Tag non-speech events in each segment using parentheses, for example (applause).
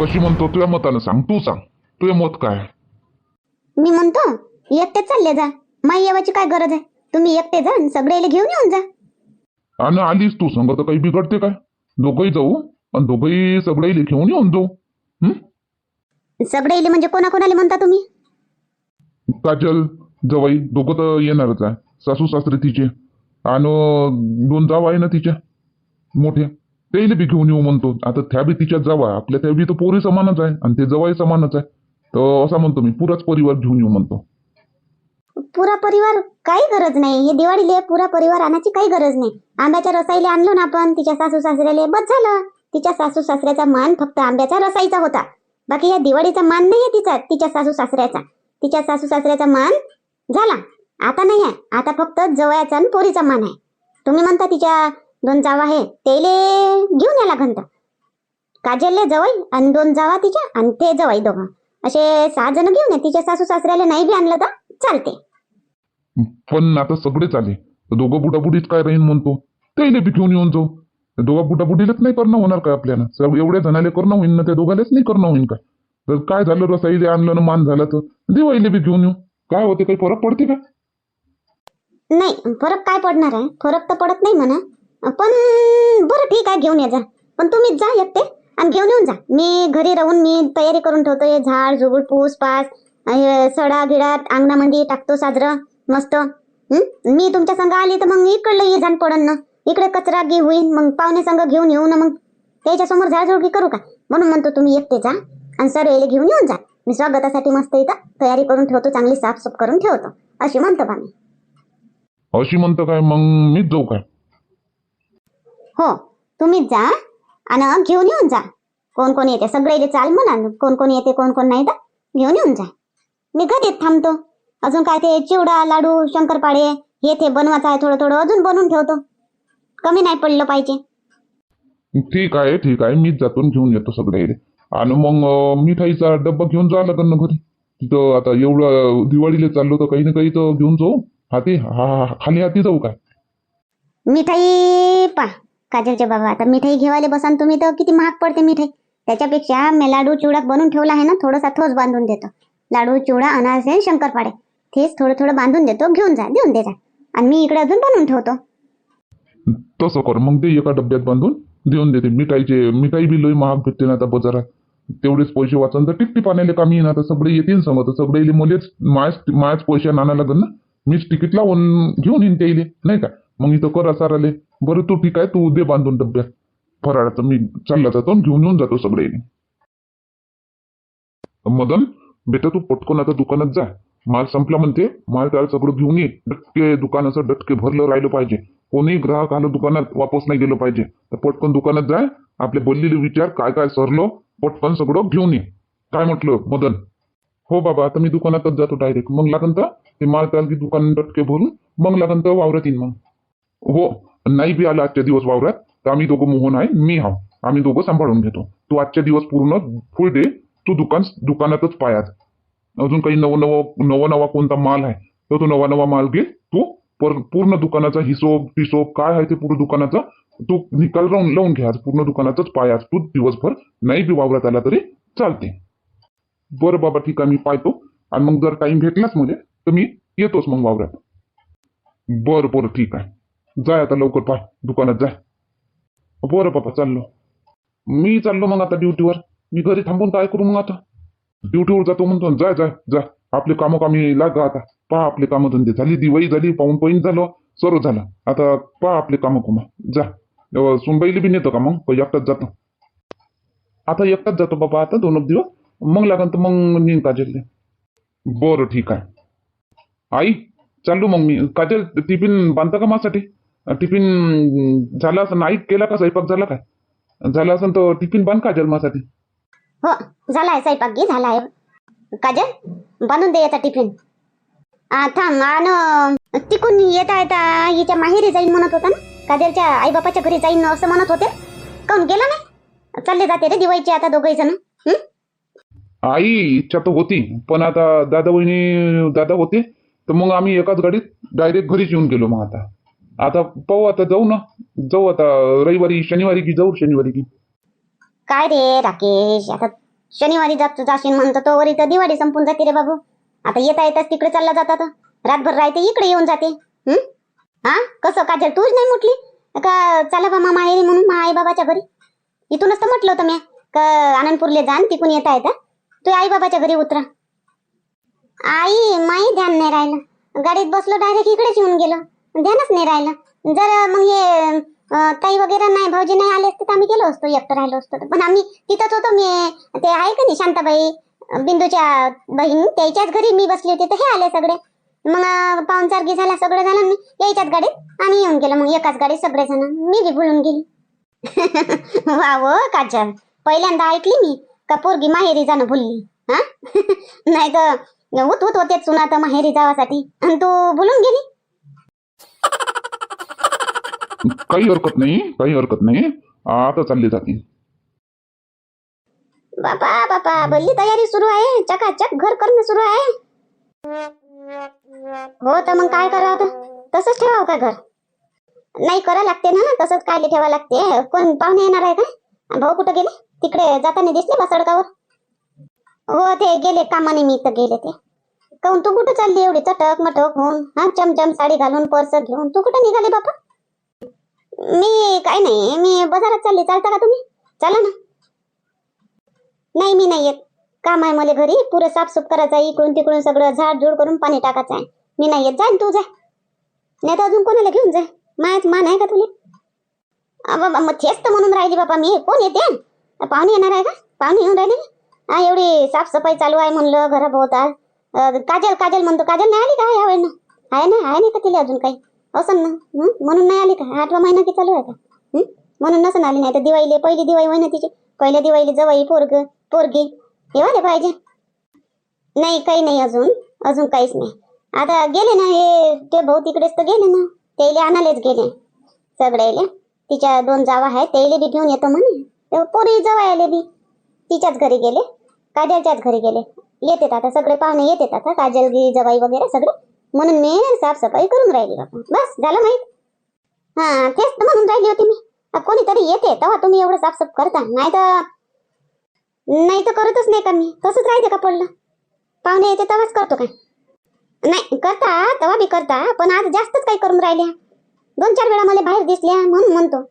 कशी म्हणतो तुझ्या मतानं सांग तू सांग तुझे मत काय? मी म्हणतो एकटे चालले जा. माई येवाची काय गरज आहे? तुम्ही एकटे जा सगळे घेऊन येऊन जा. आणि आलीस तू सांग तर काही बिघडते काय? दोघंही जाऊ आणि दोघंही सगळे घेऊन येऊन जाऊ. हं? सगळे म्हणजे कोणाकोणाला म्हणता तुम्ही? काजल जवाई दोघं तर येणारच आहे. सासू सासरे तिचे. आणि दोन जावा आहे ना तिच्या मोठ्या तेही बी घेऊन येऊ म्हणतो. आता त्या बी तिच्यात जावा आपल्या त्या बी तर पोरी समानच आहे. आणि ते जवाई समानच आहे. तर असा म्हणतो मी पुराच परिवार घेऊन येऊ म्हणतो. पुरा परिवार काही गरज नाही. हे दिवाळीले पुरा परिवार आणायची काही गरज नाही. आंब्याच्या रसाईले आणलो ना आपण तिच्या सासू सासऱ्याले बस झालं. तिच्या सासू सासऱ्याचा मान फक्त आंब्याच्या रसाईचा होता. बाकी या दिवाळीचा मान नाही आहे तिचा तिच्या सासू सासऱ्याचा. तिच्या सासू सासऱ्याचा मान झाला. आता नाही आहे. आता फक्त जवळचा आणि पोरीचा मान आहे. तुम्ही म्हणता तिच्या दोन जावा आहे तेले घेऊन या लागन तर काजलले जवळ आणि दोन जावा तिच्या आणि ते जवळ दोघं. असे सहा जण घेऊन या. तिच्या सासू सासऱ्याला नाही बी आणलं तर चालते. पण आता सगळेच आले दोघं बुडाबुडीच काय राहीन म्हणतो? त्याला बी घेऊन येऊन जाऊ. दोघा बुडाबुडीलाच नाही करणं होणार काय आपल्याला? सर्व एवढ्या जणाले करणं होईन ना त्या दोघालेच नाही करणं होईन काय? तर काय झालं रसाईले आणलं ना मान झाला तर? दिवाळीले बी घेऊन येऊ. काय होते काही फरक पडते का? नाही फरक काय पडणार आहे? फरक तर पडत नाही म्हणा. पण बरं ठीक आहे घेऊन ये जा. पण तुम्ही जा एकटे आणि घेऊन येऊन जा. मी घरी राहून मी तयारी करून ठेवतो हे झाड झुगड पूस पास सडा गिडा अंगणामध्ये टाकतो साजरं मस्त. मी तुमच्या संग आली तर मग इकडलं ये जाण पडन ना. इकडे कचरा घे होईन मग पाहुणे संघ घेऊन येऊ ना मग. त्याच्यासमोर करू का? म्हणून म्हणतो तुम्ही एकटे जा आणि सर्व याले घेऊन येऊन जा. मी स्वागतासाठी मस्त इथं तयारी करून ठेवतो चांगली साफसूफ करून ठेवतो. अशी म्हणतो बा मी. अशी म्हणतो काय? मग मीच जाऊ काय? हो तुम्हीच जा आणि घेऊन येऊन जा. कोण कोण येते? सगळे चाल म्हणा. कोण कोण येते कोण कोण नाही तर घेऊन येऊन जा. मी घरीच थांबतो. अजून काय ते चिवडा लाडू शंकरपाळे हे ते बनवायचं आहे थोडं थोडं अजून बनवून ठेवतो. कमी नाही पडलं पाहिजे. ठीक आहे ठीक आहे. मीच जातो घेऊन येतो सगळे आणि मग मिठाईचा डब्बा घेऊन जा लागेल ना घरी. तिथं आता एवढं दिवाळीला चाललो तर काही ना काही तर घेऊन जाऊ. हाती हा हा- खाली हाती जाऊ काय? मिठाई पा काजलचे बाबा आता मिठाई घेवायला बसान तुम्ही तर किती महाग पडते मिठाई. त्याच्यापेक्षा मी लाडू चिवडा बनवून ठेवला आहे ना थोडासा थोस बांधून देतो. लाडू चिवडा अनारसे शंकरपाडे तेच थोडं थोडं बांधून देतो घेऊन जा देऊन दे जा. आणि मी इकडे अजून बनवून ठेवतो. तसं कर मग ते एका डब्यात बांधून देऊन देते. मिठाईचे मिठाई बी लई महाग भेटते ना आता बाजारात. तेवढेच पैसे वाचन तर टिकटी पाण्याला कामी येईन आता सगळे येतील समज तर सगळे मुलेच मायाच मायाच पैसे आणायला लागेल ना. मीच तिकीट लावून घेऊन येईन त्याईले नाही का? मग इथं कर असा राहिले बरं तू ठीक आहे तू दे बांधून डब्यात फराळाचं मी चालला जातो आणि घेऊन येऊन जातो सगळे मदन बेटा तू पटकन आता दुकानात जा. माल संपला म्हणते माल त्याला सगळं घेऊन ये. डटके दुकानाचं डटके भरलं राहिलं पाहिजे. कोणी ग्राहक आलं दुकानात वापस नाही गेलं पाहिजे. तर पटकन दुकानात जाय आपले बोललेले विचार काय काय सरलो पटकन सगळं घेऊन ये. काय म्हटलं मदन? हो बाबा आता मी दुकानातच जातो डायरेक्ट मग लागन तर? ते माल त्याला दुकान डटके भरून मग लागन तर वावरात येईन मग. हो नाही बी आला आजच्या दिवस वावरात तर आम्ही दोघं मोहन आहे मी हा आम्ही दोघं सांभाळून घेतो. तू आजच्या दिवस पूर्ण फुल डे तू दुकान दुकानातच पायात. अजून काही नवं नवं नवा नवा कोणता माल आहे तर तो नवा नवा माल घे तू पूर्ण दुकानाचा हिशोब हिशोब काय आहे ते पूर्ण दुकानाचा तू निकाल राहून लावून घ्या पूर्ण दुकानातच पायास तू दिवसभर नाही बी वावरात आला तरी चालते. बरं बाबा ठीक आहे मी पाहतो. आणि मग जर टाइम भेटलाच म्हणजे तर मी येतोच मग वावरात. बरं बरं ठीक आहे. जाय आता लवकर पाय दुकानात जाय बरं बाबा चाललो. मी चाललो मग आता ड्युटीवर मी घरी थांबून काय करू मग आता? ड्युटीवर जातो म्हणतो जाय जाय जाय आपले कामं कामी लागा आता. पहा आपले कामं धंदे झाली दिवाळी झाली पाहून पहिन झालं सर्व झालं. आता पहा आपले कामं कुमा जा. अं, सुनबाईला बी नेतो का मग? एकटाच जातो. आता एकटाच जातो बाबा आता दोन दिवस. मग लागन तर मग नेईन काजलले. बरं ठीक आहे. आई चाललो मग मी. काजल टिफिन बांधता का माझ्यासाठी? टिफिन झाला असं नाही केला का स्वयंपाक झाला काय? झाला असेल तर टिफिन बांध काजल माझ्यासाठी हो झालाय स्वयंपाक घे झालाय काजल बनवून दे याचा टिफिन. आ, थांब आणि तिकून येता येता हिच्या माहेरी जाईन म्हणत होता ना? काजलच्या आई बापाच्या घरी जाईन असं म्हणत होते. काऊन गेला नाही? चालले जाते रे दिवाळीचे आता दोघही जण? आई इच्छा तर होती पण आता दादा वहिनी दादा होते तर मग आम्ही एकाच गाडीत डायरेक्ट घरीच येऊन गेलो मग आता. आता पाहू आता जाऊ ना. जाऊ आता रविवारी शनिवारी की जाऊ शनिवारी की. काय रे राकेश आता शनिवारी जात जाशील म्हणतो तोवर इथं दिवाळी संपून जाते रे बाबू. आता येता येताच तिकडे चालला जातात रातभर राहते इकडे येऊन जाते. हं? हा? कसं काजल तूच नाही म्हटली का चला बा मामा माहेरी म्हणून मा आई बाबाच्या घरी? इथूनच तर म्हटलं होतं मी. का आनंदपूरले जाण तिकून येता येता. तू आई बाबाच्या घरी उतरा. आई माही ध्यान नाही राहिलं. गाडीत बसलो डायरेक्ट इकडेच येऊन गेलो. ध्यानच नाही राहिलं. जर मग हे ताई वगैरे नाही भाऊजी नाही आले असते तर आम्ही गेलो असतो एकटं राहिलो असतो तर. पण आम्ही तिथंच होतो मी ते आहे का नाही शांताबाई बिंदूच्या बहीण त्याच्याच घरी मी बसली होती तर हे आले सगळे. मग अं, पाहुणचारगी झाला सगळं झालं मी यायच्याच गाडीत आम्ही येऊन गेलो. मग एकाच गाडीत सगळेजण मी बी भुलून गेली. (laughs) वा व काजल. पहिल्यांदा ऐकली मी का पोरगी माहेरी जाणं भुलली? हा? (laughs) नाही तर उत उत होते चुना तर माहेरी जावासाठी. आणि तू भुलून गेली? काही हरकत नाही काही हरकत नाही. आता चालली जाते. बापा बापा भल्ली तयारी सुरू आहे. चकाचक घर करणं सुरू आहे. हो तर मग काय करावं आता? तसंच ठेवावं का घर? नाही करा लागते ना. तसंच काय ठेवा लागते. कोण पाहुणे येणार आहे का? भाऊ कुठं गेले? तिकडे जाताना दिसले बसडकावर सडकावर? हो ते गेले कामानिमित्त गेले ते. काऊन तू कुठं चालली एवढी चटक मटक होऊन? हा चमचम साडी घालून पर्स घेऊन. तू कुठं निघाली बापा? मी काय नाही मी बाजारात चालली. चालता का तुम्ही? चला ना. नाही मी नाही येत. काम आहे मला घरी. पुरं साफसूफ करायचं आहे. इकडून तिकडून सगळं झाड झूड करून पाणी टाकायचं आहे. मी नाही येत. जा तू जा. नाही तर अजून कोणाला घेऊन जा. मायाच मान आहे का तुला? बाबा मग तेच तर म्हणून राहिली बाबा मी. कोण येते? पाहुणे येणार आहे का? पाहुणे येऊन राहिले? हा एवढी साफसफाई चालू आहे म्हणलं घराभोवताल काजल काजल म्हणतो. काजल नाही आली का या वेळेनं? आहे ना? आहे नाही का तिला अजून काही? हो असं ना म्हणून नाही आली का? आठवा महिना की चालू आहे का? म्हणून नसून आली नाही तर दिवाळीले पहिली दिवाळी होय ना तिची. पहिल्या दिवाळीला जवाई पोरग पोरगी. येवाले पाहिजे नाही काही नाही अजून. अजून काहीच नाही. आता गेले ना हे ते भाऊ तिकडेच तर गेले ना. त्याला आणायलाच गेले. सगळ्याला तिच्या दोन जावा आहेत त्याला बी घेऊन येतो म्हणे. पोरी पोरी जवायले बी. तिच्याच घरी गेले. काजलच्याच घरी गेले. येतात आता सगळे पाहुणे येतात आता. काजलगी जवाई वगैरे सगळे. म्हणून मी साफसफाई करून राहिली बस झालं माहीत? हा तेच तर म्हणून राहिली होती मी. कोणीतरी येते तेव्हा तुम्ही एवढं साफसफ करता. नाही तर नाही तर करतच नाही का मी? तसंच राहते का पडलं? पाहुणे येते तेव्हाच करतो काय? नाही करता तेव्हा बी करता पण आज जास्तच काही करून राहिल्या. दोन चार वेळा मला बाहेर दिसल्या म्हणून म्हणतो.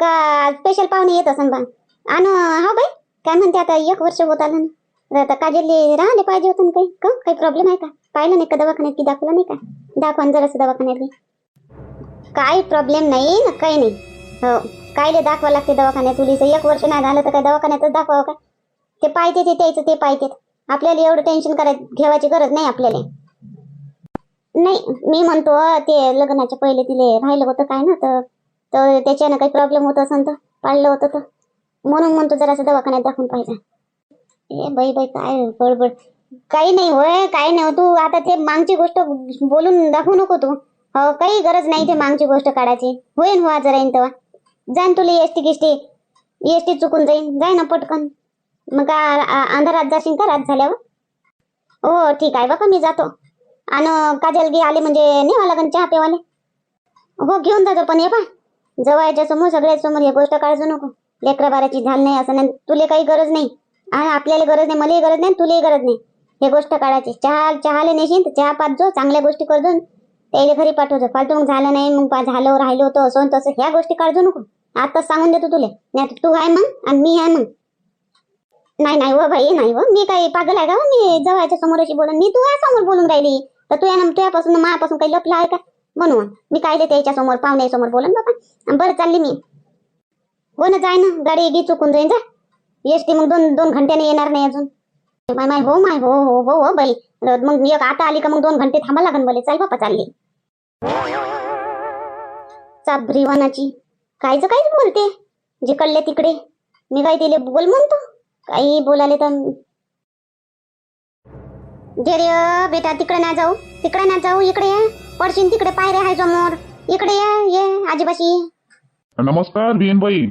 का स्पेशल पाहुणे येत असं बा? आणि हा बाई. काय म्हणते आता एक वर्ष होत आलं ना. आता काजलले राहिले पाहिजे होतं ना काही? का? काही प्रॉब्लेम आहे का? पाहिलं नाही का दवाखान्यात? की दाखवलं नाही का? दाखवा ना जरासं दवाखान्यात काही प्रॉब्लेम नाही ना काही नाही. हो. कायले दाखवा लागते दवाखान्यात? तुलीचं एक वर्ष नाही झालं तर काय दवाखान्यातच दाखवावं का? ते पाहिजे ते त्याचं ते पाहिजे आपल्याला एवढं टेन्शन कराय घेवायची गरज नाही आपल्याला. नाही मी म्हणतो ते लग्नाच्या पहिले तिले राहिलं होतं काय ना तर तर त्याच्यानं काही प्रॉब्लेम होत असेल तर पाळलं होतं तर. म्हणून म्हणतो जरासं दवाखान्यात दाखवून पाहिजे. ए बाई बाई काय बडबड काही नाही होय काही नाही हो. तू आता ते मागची गोष्ट बोलून दाखवू नको तू. हो काही गरज नाही ते मागची गोष्ट काढायची. होईन हो आज राहीन तेव्हा. जाईन तुला एस टी गिष्टी. एस टी चुकून जाईन. जाय ना पटकन. मग का अंधारात जाशील का? रात झाल्यावर? हो ठीक आहे बघा मी जातो. आणि काजलगी आले म्हणजे नेवा लागन चहा पेवाले. हो घेऊन जातो पण ये पा जवळच्या समोर सगळ्याच समोर हे गोष्ट काळजू नको. लेकरा बाराची झाल नाही असं नाही. तुले काही गरज नाही. आणि आपल्याला गरज नाही मलाही गरज नाही तुलाही गरज नाही. हे गोष्ट काढायची. चहा चहाला नेशील तर चहा पाच जो चांगल्या गोष्टी करजो त्याला घरी पाठवतो. फालतू मग झालं नाही मग झालं राहिलो होतं असं तसं. ह्या गोष्टी काढजो नको. आताच सांगून देतो तुले. नाही तू आहे मग आणि मी आहे मग. नाही नाही व बाई नाही व मी काही पागल आहे का हो? मी जवळच्या समोर अशी बोलून मी तू समोर बोलून राहिली. तर तू यानं तुझ्यापासून मायापासून काही लपलं आहे का? म्हणून मी काय त्याच्यासमोर पाहुण्यासमोर बोलून बोलन बाबा बरं चालली मी. हो ना जाय ना. गाडी गी चुकून जाईन जा. एस टी मग दोन दोन घंट्याने येणार नाही अजून. माय माय हो माय हो हो हो हो बाई. मग एक आता आली का मग दोन घंटे थांबा लागन बोले चाल बापा चालली. चाभ्रीवानाची कायच काय बोलते. जिकडले तिकडे. मी काय तिले बोल म्हणतो? काही बोलाले तर. जे रे बेटा तिकडे नाही जाऊ. तिकडे नाही जाऊ. इकडे ये. पडशील तिकडे. पायरे आहे समोर इकडे ये ये आजीबाशी. नमस्कार बाई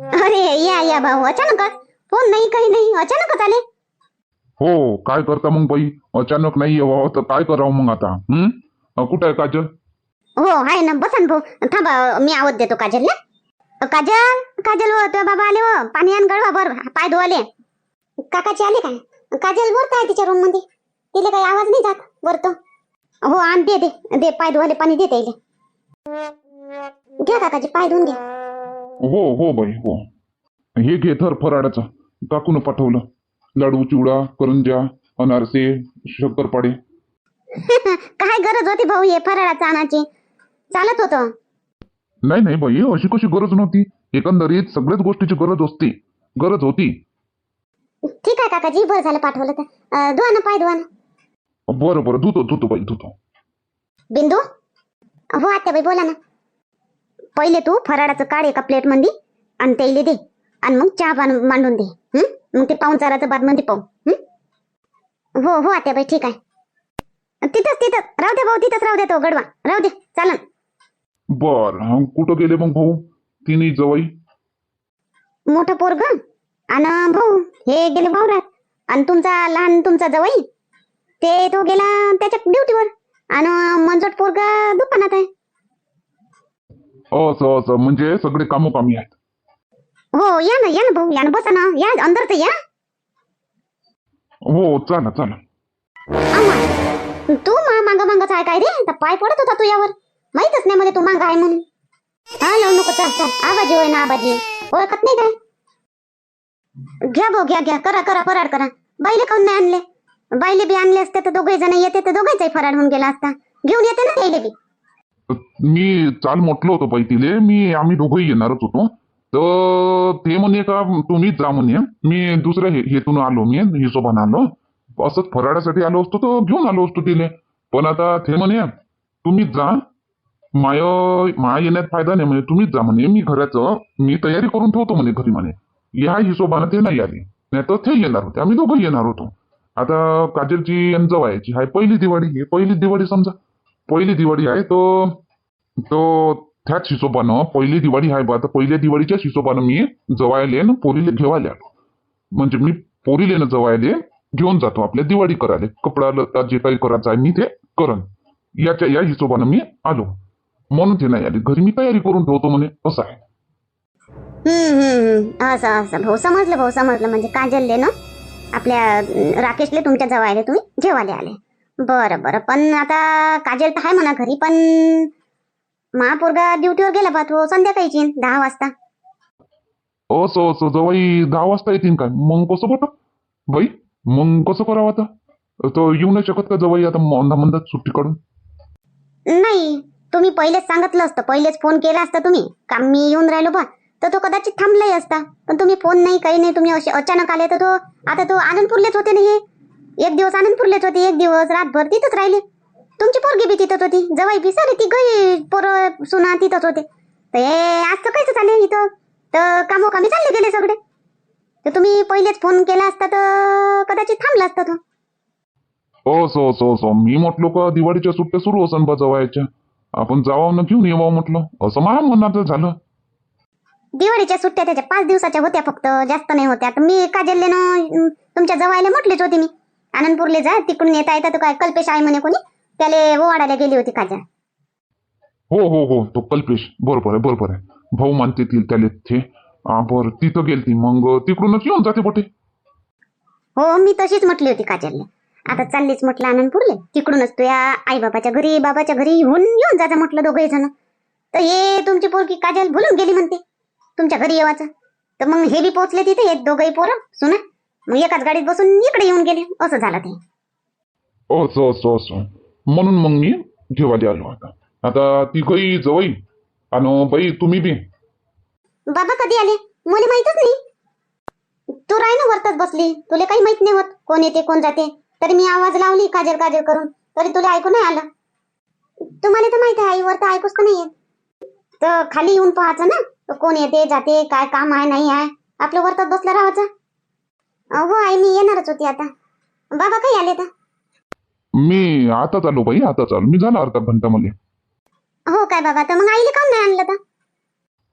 अरे या या भाऊ अचानकच. फोन नाही काही नाही अचानकच आले. हो काय करता मग बाई? अचानक नाही येवा तर काय करावं मग आता? हं? अ, कुठं आहे काजल? हो आहे ना बसा ना भाऊ. थांबा मी आवाज देतो काजलला. काजल काजल हो तुझे बाबा आले हो. पाणी आण गळवा बर पाय धुवाले. काकाचे आले काय? काजल वर काय तिच्या रूममध्ये. तिला काही आवाज नाही जात वरतो हो आण दे दे. दे पाय धुवाले पाणी दे त्याले घ्या काकाचे पाय धुवून घ्या. हो हो बाई हो. हे घे थर फराडाचं काकून पाठवलं. लाडू चिवडा करंजा अनारसे शक्करपाडे. काय गरज होती भाऊ हे फराळाचं आणायची? चालत होतं. नाही नाही बाई अशी कशी गरज नव्हती. एकंदरीत सगळ्याच गोष्टीची गरज असते. गरज होती. ठीक आहे काकाजी बरं झालं पाठवलं तर. अं, धुवा ना पाय धुवा ना. बरं बरं धुतो धुतो बाई धुतो. बिंदू? हो आत्याबाई बोला ना. पहिले तू फराळाचं काढ एका प्लेटमध्ये आणि त्याला दे. आणि मग चहा मांडून दे. हं? मग ते पाहून चाराचं बादमध्ये पाहू. हं? हो आत्याबाई ठीक आहे. तिथंच तिथंच. राहू दे भाऊ तिथंच राहू दे तो गडवा. राहू दे चालन. बर कुठं गेले मग भाऊ? तिन्ही जवई मोठं पोरग आणि भाऊ. हे गेले वावरात. आणि तुमचा लहान तुमचा जवळ. ते तो गेला त्याच्या ड्युटीवर आणि मंजट पोरगा दुकानात आहे. असं असं. म्हणजे सगळे कामोकामी आहेत. हो या ना या ना भाऊ या ना. बसा ना. या अंदर तर या. हो चला चला. आम्हा. तू मा मांग मांगच आहे काय रे? तर पाय पडत होता तू यावर माहितच नाही मला तू मांग आहे म्हणून. हा लावू नको चल चल. आबाजी होय ना आबाजी. ओळखत नाही काय? घ्या भाऊ घ्या घ्या. करा करा फराड करा. बाईले काऊन नाही आणले? बाईले बी आणले असते तर दोघे जण येते तर दोघांचाही फराड होऊन गेला असता. घेऊन येते ना त्याले बी. मी चाल म्हटलं होतं बाई तिले मी आम्ही दोघंही येणारच होतो. तर ते म्हणे का तुम्हीच जा म्हणे. मी दुसऱ्या हे- हेतून आलो मी हिशोबाने आलो. असंच फराड्यासाठी आलो असतो तर घेऊन आलो असतो तिले. पण आता ते म्हणे तुम्हीच जा. माय माया येण्यात फायदा नाही म्हणे तुम्हीच जा म्हणे. मी घराचं मी तयारी करून ठेवतो म्हणे घरी म्हणे. या हिशोबानं ते नाही आले. नाही तर ते येणार होते. आम्ही दोघंही येणार होतो. आता काजलची आणि जवायची हाय पहिली दिवाळी ही पहिली दिवाळी समजा. पहिली दिवाळी आहे तो तो त्याच हिशोबानं पहिली दिवाळी आहे बा. तर पहिल्या दिवाळीच्याच हिशोबानं मी जवायले न पोरीले घेवायला आलो. म्हणजे मी पोरीले न जवायले घेऊन जातो आपल्या दिवाळी करायला. कपडा लता जे काही करायचं आहे मी ते करन याच्या या हिशोबानं मी आलो. म्हणून ते नाही आले. घरी मी तयारी करून ठेवतो म्हणे असं आहे. असं असं. भाऊ समजलं भाऊ समजलं. म्हणजे काजलले ना आपल्या राकेशले तुमच्या जवळ तुम्ही जेवायला आले. बरं बरं. पण आता काजल तर आहे म्हणा घरी पण महापोरगा ड्युटीवर गेला बा तो संध्याकाळीची दहा वाजता. असं असं जवाई दहा वाजता येतील काय मग कसं बघ बाई मग कसं करावं आता? तो येऊ नाही शकत का जवाई आता मंदा मंदात सुट्टी काढून. नाही तुम्ही पहिलेच सांगितलं असतं. पहिलेच फोन केला असता तुम्ही. का मी येऊन राहिलो बा. तर तो कदाचित थांबलाही असता. पण तुम्ही फोन नाही काही नाही. तुम्ही असे अचानक आले तर तो आता तो आनंदपूरलेच होते ना हे? एक दिवस आनंदपूरलेच होते एक दिवस रातभर तिथंच राहिले. तुमची पोरगी बी तिथंच होती जवाई बी सारे ती गई पोरं सुना तिथंच होते. तर हे आज तर कायच चालले इथं. तर कामोकामी चालले गेले सगळे. तर तुम्ही पहिलेच फोन केला असता तर कदाचित थांबला असता तो. असं असं असं मी म्हटलो का दिवाळीच्या सुट्ट्या सुरू असन बा जवायच्या आपण जावं ना घेऊन येवावं म्हटलं. असं माझ्या मनात झालं. दिवाळीच्या सुट्ट्या त्याच्या पाच दिवसाच्या होत्या फक्त. जास्त नाही होत्या. तर मी काजलले तुमच्या जवळले म्हटलीच होती मी. आनंदपूरले जा तिकडून येता येता तो काय कल्पेश आहे म्हणे कोणी? त्याले ओवाडायला गेली होती काजल हो हो हो तो कल्पेश. बरोबर आहे बरोबर आहे. भाऊ मानते ती त्याले ते. हा, बरं तिथं गेलती. मग तिकडूनच येऊन जाते बोटे. हो मी तशीच म्हटली होती काजलले. आता चाललीच म्हटलं आनंदपूरले. तिकडूनच तुया आई बाबाच्या घरी बाबाच्या घरी येऊन येऊन जायचं म्हटलं दोघे जण. तर हे तुमची पोरगी काजल भुलून गेली म्हणते. तुमच्या घरी येवाचं. तर मग हे बी पोहोचले तिथे हे दोघंही पोरं. सुना. मग एकाच गाडीत बसून इकडे येऊन गेले. असं झालं ते. असं असं असं. म्हणून मग मी घेवायला आलो आता. आता ती गई जवई आणि बाई तुम्ही बी. बाबा कधी आले? मला माहितच नाही. तू राही ना वरतच बसली. तुला काही माहीत नाही होत कोण येते कोण जाते. तरी मी आवाज लावली काजल काजल करून. तरी तुला ऐकू नाही आलं. तुम्हाला तर माहीत आहे आई वर तर ऐकूच नाही येत तर खाली येऊन पाहायचं ना. कोण येते जाते काय काम आहे नाही आहे. आपलं वरतच बसलं राहायचं. हो आई मी येणारच होती आता. बाबा काही आले तर मी आताच आलो बाई आताच आलो मी झाला अर्धा घंटा मध्ये. हो काय बाबा तर मग आईले काऊन नाही आणलं तर?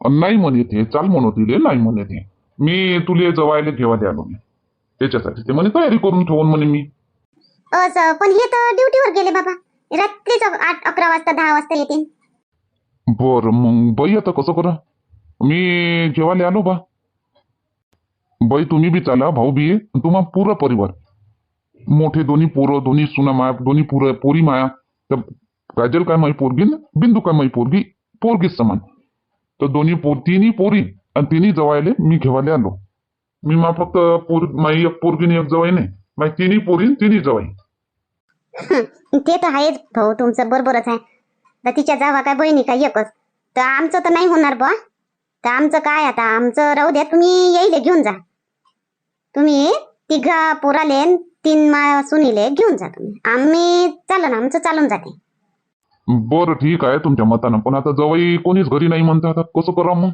नाही म्हणे ते चाल म्हणत तिले नाही म्हणे ते. मी तुले जवायला घेवायला आलो मी त्याच्यासाठी ते म्हणे तयारी करून ठेवून म्हणे मी. असं पण हे तर ड्युटीवर गेले बाबा. रात्रीच आठ अकरा वाजता दहा वाजता येते बरं मग बाई आता कसं करा? मी जेवायला आलो बा. बाई तुम्ही बी चाला भाऊ बी. तुम्हा पुरा परिवार. मोठे दोन्ही पोरं दोन्ही सुना माया दोन्ही पुरं पोरी माया. तर काजल काय माई पोरगी बिंदू काय माई पोरगी? पोरगीच समान. तर दोन्ही पोर तिन्ही पोरी आणि तिन्ही जवायले मी घेवायला आलो. मी मा फक्त पोर माई एक पोरगी एक जवाई नाही. माई तिन्ही पोरी तिन्ही जवाई. ते तर आहेच भाऊ तुमचं बरोबरच आहे. तर तिच्या जावा काय बहिणी काय एकच? तर आमचं तर नाही होणार बा. तर आमचं काय आता? आमचं राहू द्या तुम्ही येईल घेऊन जा. तुम्ही तिघा पोराले तीन मा सुनीले घेऊन जा तुम्ही. आम्ही चालन आमचं चालून जाते. बरं ठीक आहे तुमच्या मतानं. पण आता जवाई कोणीच घरी नाही म्हणता आता. कसं करा मग?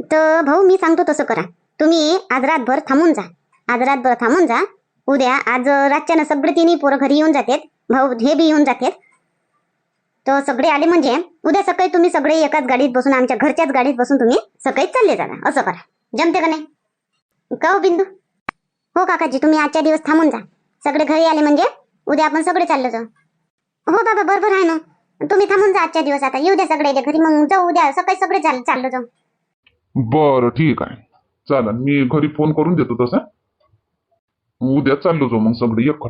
तर भाऊ मी सांगतो तसं करा. तुम्ही आज रातभर थांबून जा. आज रातभर थांबून जा. उद्या आज रातच्यानं सगळे तिन्ही पोरं घरी येऊन जातात. भाऊ हे बी येऊन जातात. तर सगळे आले म्हणजे उद्या सकाळी तुम्ही सगळे एकाच गाडीत बसून आमच्या घरच्याच गाडीत बसून तुम्ही सकाळी चालले जाणार असं करा. जमते का नाही? का हो बिंदू? हो काकाजी तुम्ही आजच्या दिवस थांबून जा. सगळे घरी आले म्हणजे उद्या आपण सगळे चाललो जाऊ. हो बाबा बरोबर आहे ना. तुम्ही थांबून जा आजच्या दिवस आता. येऊ द्या सगळे घरी. मग जाऊ उद्या. सकाळी सगळे चाल चाललो जाऊ. बरं ठीक आहे. चालेल. मी घरी फोन करून देतो तसा. उद्या चाललो जाऊ मग सगळे एक